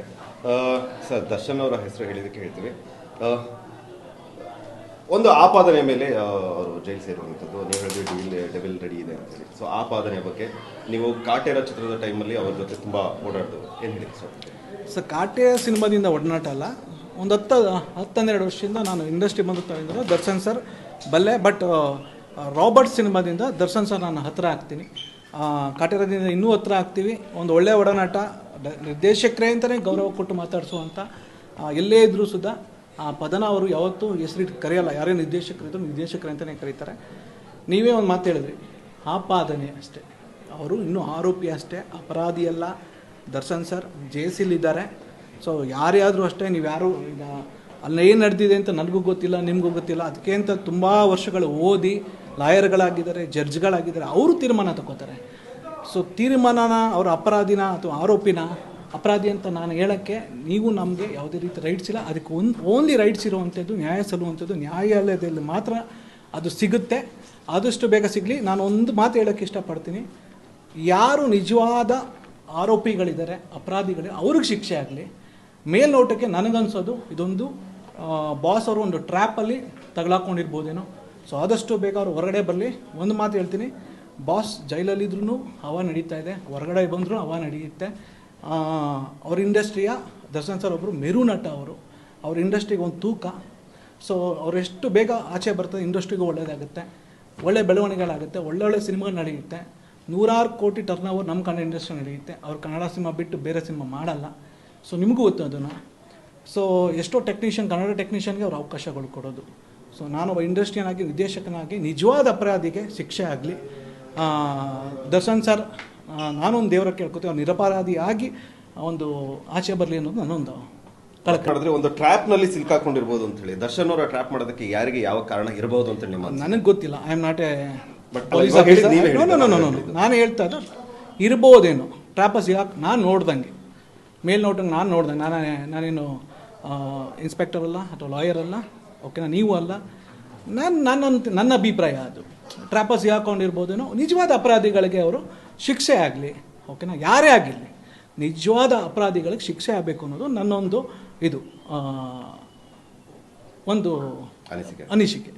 ಆ, ಸರ್ ದರ್ಶನ್ ಅವರ ಹೆಸರು ಹೇಳಿದಕ್ಕೆ ಹೇಳ್ತೀವಿ. ಒಂದು ಆಪಾದನೆಯ ಮೇಲೆ ಅವರು ಜೈಲ್ ಸೇರುವಂಥದ್ದು ನೀವು ಹೇಳಿದ್ರು ಡಿವಿಲ್ ಡೆವಿಲ್ ರೆಡಿ ಇದೆ ಅಂತ ಹೇಳಿ. ಸೊ ಆಪಾದನೆಯ ಬಗ್ಗೆ ನೀವು ಕಾಟೇರ ಚಿತ್ರದ ಟೈಮಲ್ಲಿ ಅವ್ರ ಜೊತೆ ತುಂಬ ಓಡಾಡ್ದು. ಏನು ಹೇಳಿ ಸರ್? ಸೊ ಕಾಟೆ ಸಿನಿಮಾದಿಂದ ಒಡನಾಟ ಅಲ್ಲ. ಒಂದು ಹತ್ತು ಹತ್ತನ್ನೆರಡು ವರ್ಷದಿಂದ ನಾನು ಇಂಡಸ್ಟ್ರಿ ಬಂದ ದರ್ಶನ್ ಸರ್ ಬಲ್ಲೆ ಬಟ್ ರಾಬರ್ಟ್ ಸಿನಿಮಾದಿಂದ ದರ್ಶನ್ ಸರ್ ನಾನು ಹತ್ತಿರ ಆಗ್ತೀನಿ. ಕಾಟೇರದಿಂದ ಇನ್ನೂ ಹತ್ತಿರ ಆಗ್ತೀವಿ. ಒಂದು ಒಳ್ಳೆಯ ಒಡನಾಟ ನಿರ್ದೇಶಕರೇ ಅಂತಲೇ ಗೌರವ ಕೊಟ್ಟು ಮಾತಾಡಿಸುವಂಥ ಎಲ್ಲೇ ಇದ್ದರೂ ಸುದ ಆ, ಪದನ ಅವರು ಯಾವತ್ತೂ ಹೆಸರಿಟ್ಟು ಕರೆಯಲ್ಲ. ಯಾರೇ ನಿರ್ದೇಶಕರಿದ್ರು ನಿರ್ದೇಶಕರು ಅಂತಲೇ ಕರೀತಾರೆ. ನೀವೇ ಒಂದು ಮಾತು ಹೇಳಿದ್ರಿ. ಆಪಾದನೆ ಅಷ್ಟೇ. ಅವರು ಇನ್ನೂ ಆರೋಪಿ ಅಷ್ಟೇ. ಅಪರಾಧಿಯಲ್ಲ ದರ್ಶನ್ ಸರ್ ಜೇಸಿಲಿದ್ದಾರೆ ಸೊ ಯಾರ್ಯಾದರೂ ಅಷ್ಟೇ ನೀವು ಯಾರು ಈಗ ಅಲ್ಲಿ ಏನು ನಡೆದಿದೆ ಅಂತ ನನಗೂ ಗೊತ್ತಿಲ್ಲ, ನಿಮಗೂ ಗೊತ್ತಿಲ್ಲ. ಅದಕ್ಕೆ ಅಂತ ತುಂಬ ವರ್ಷಗಳು ಓದಿ, ಲಾಯರ್ಗಳಾಗಿದ್ದಾರೆ, ಜಡ್ಜ್ಗಳಾಗಿದ್ದಾರೆ. ಅವರು ತೀರ್ಮಾನ ತಗೋತಾರೆ ಸೊ ತೀರ್ಮಾನನ ಅವರ ಅಪರಾಧಿನ ಅಥವಾ ಆರೋಪಿನ ಅಪರಾಧಿ ಅಂತ ನಾನು ಹೇಳೋಕ್ಕೆ ನೀವು ನಮಗೆ ಯಾವುದೇ ರೀತಿ ರೈಟ್ಸ್ ಇಲ್ಲ. ಅದಕ್ಕೆ ಒಂದು ಓನ್ಲಿ ರೈಟ್ಸ್ ಇರುವಂಥದ್ದು, ನ್ಯಾಯ ಸಲ್ಲುವಂಥದ್ದು ನ್ಯಾಯಾಲಯದಲ್ಲಿ ಮಾತ್ರ ಅದು ಸಿಗುತ್ತೆ. ಆದಷ್ಟು ಬೇಗ ಸಿಗಲಿ. ನಾನು ಒಂದು ಮಾತು ಹೇಳೋಕ್ಕೆ ಇಷ್ಟಪಡ್ತೀನಿ. ಯಾರು ನಿಜವಾದ ಆರೋಪಿಗಳಿದ್ದಾರೆ ಅಪರಾಧಿಗಳು ಅವ್ರಿಗೆ ಶಿಕ್ಷೆ ಆಗಲಿ. ಮೇಲ್ನೋಟಕ್ಕೆ ನನಗನ್ಸೋದು, ಇದೊಂದು ಬಾಸ್ ಅವರು ಒಂದು ಟ್ರ್ಯಾಪಲ್ಲಿ ತಗಲಾಕೊಂಡಿರ್ಬೋದೇನೋ. ಸೊ ಆದಷ್ಟು ಬೇಗ ಅವರು ಹೊರಗಡೆ ಬರಲಿ. ಒಂದು ಮಾತು ಹೇಳ್ತೀನಿ. ಬಾಸ್ ಜೈಲಲ್ಲಿದ್ರೂ ಹವಾ ನಡೀತಾ ಇದೆ, ಹೊರಗಡೆ ಬಂದರೂ ಹವಾ ನಡೆಯುತ್ತೆ. ಅವ್ರ ಇಂಡಸ್ಟ್ರಿಯ, ದರ್ಶನ್ ಸರ್ ಒಬ್ಬರು ಮೆರು ನಟ ಅವರು. ಅವ್ರ ಇಂಡಸ್ಟ್ರಿಗೆ ಒಂದು ತೂಕ. ಸೊ ಅವರೆಷ್ಟು ಬೇಗ ಆಚೆ ಬರ್ತದೆ, ಇಂಡಸ್ಟ್ರಿಗೂ ಒಳ್ಳೆಯದಾಗುತ್ತೆ ಒಳ್ಳೆ ಬೆಳವಣಿಗೆಗಳಾಗುತ್ತೆ, ಒಳ್ಳೊಳ್ಳೆ ಸಿನಿಮಾಗಳು ನಡೆಯುತ್ತೆ. ನೂರಾರು ಕೋಟಿ ಟರ್ನ್ ಓವರ್ ನಮ್ಮ ಕನ್ನಡ ಇಂಡಸ್ಟ್ರಿ ನಡೆಯುತ್ತೆ. ಅವ್ರು ಕನ್ನಡ ಸಿನಿಮಾ ಬಿಟ್ಟು ಬೇರೆ ಸಿನಿಮಾ ಮಾಡಲ್ಲ. ಸೊ ನಿಮಗೂ ಗೊತ್ತು ಅದನ್ನು. ಸೊ ಎಷ್ಟೋ ಟೆಕ್ನಿಷಿಯನ್ ಕನ್ನಡ ಟೆಕ್ನಿಷಿಯನ್ಗೆ ಅವ್ರು ಅವಕಾಶಗಳು ಕೊಡೋದು. ಸೊ ನಾನೊಬ್ಬ ಇಂಡಸ್ಟ್ರಿಯನ್ ಆಗಿ ನಿರ್ದೇಶಕನಾಗಿ ನಿಜವಾದ ಅಪರಾಧಿಗೆ ಶಿಕ್ಷೆ ಆಗಲಿ ದರ್ಶನ್ ಸರ್ ನಾನೊಂದು ದೇವರ ಕೇಳ್ಕೊತೀವಿ ಅವ್ರು ನಿರಪರಾಧಿಯಾಗಿ ಒಂದು ಆಚೆ ಬರಲಿ ಅನ್ನೋದು ನನ್ನೊಂದು ಕಳ್ಕೊಂಡ್ರೆ ಒಂದು ಟ್ರ್ಯಾಪ್ನಲ್ಲಿ ಸಿಲ್ಕಾಕೊಂಡಿರ್ಬೋದು ಅಂತ ಹೇಳಿ. ದರ್ಶನ್ ಅವರ ಟ್ರ್ಯಾಪ್ ಮಾಡೋದಕ್ಕೆ ಯಾರಿಗೆ ಯಾವ ಕಾರಣ ಇರಬಹುದು ಅಂತ ನಿಮ್ಮ ನನಗೆ ಗೊತ್ತಿಲ್ಲ. I am not a. ನಾನು ಹೇಳ್ತಾ ಇದ್ದ ಇರ್ಬೋದೇನು. ಟ್ರ್ಯಾಪಸ್ ಯಾಕೆ ನಾನು ನೋಡ್ದಂಗೆ. ಮೇಲ್ನೋಟಂಗೆ ನಾನು ನೋಡ್ದಂಗೆ. ನಾನು ನಾನೇನು ಇನ್ಸ್ಪೆಕ್ಟರ್ ಅಲ್ಲ ಅಥವಾ ಲಾಯರ್ ಅಲ್ಲ? ಓಕೆನಾ ನೀವು ಅಲ್ಲ. ನಾನು ನನ್ನ ನನ್ನ ಅಭಿಪ್ರಾಯ ಅದು. ಟ್ರಾಪಸ್ ಹಾಕೊಂಡಿರ್ಬೋದೇನೋ ನಿಜವಾದ ಅಪರಾಧಿಗಳಿಗೆ ಅವರು ಶಿಕ್ಷೆ ಆಗಲಿ ಓಕೆನಾ ಯಾರೇ ಆಗಿರಲಿ ನಿಜವಾದ ಅಪರಾಧಿಗಳಿಗೆ ಶಿಕ್ಷೆ ಆಗಬೇಕು ಅನ್ನೋದು ನನ್ನೊಂದು ಇದು ಒಂದು ಅನಿಸಿಕೆ. ಅನಿಸಿಕೆ.